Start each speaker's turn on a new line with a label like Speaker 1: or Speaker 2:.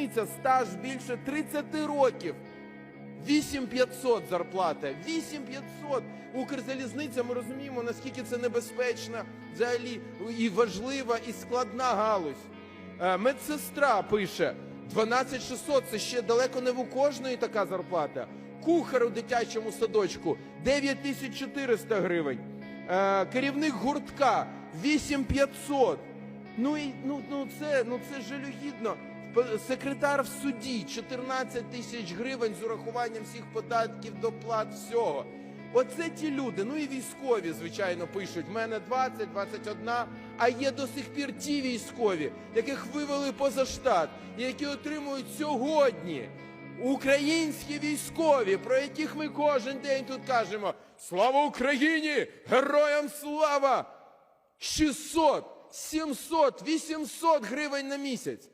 Speaker 1: Укрзалізниця стаж більше 30 років. 8500 зарплата. 8500. Укрзалізниця, ми розуміємо, наскільки це небезпечна взагалі і важлива, і складна галузь. Е, Медсестра пише 12600, це ще далеко не в у кожної така зарплата. Кухар у дитячому садочку 9400 гривень. Е, Керівник гуртка 8500. Ну і ну, ну це ну це жалюгідно. Секретар в суді 14 тисяч гривень з урахуванням всіх податків, доплат, всього. Оце ті люди. Ну і військові, звичайно, пишуть. В мене 20, 21, а є до сих пір ті військові, яких вивели поза штат, які отримують сьогодні. Українські військові, про яких ми кожен день тут кажемо: Слава Україні! Героям слава! 600, 700, 800 гривень на місяць.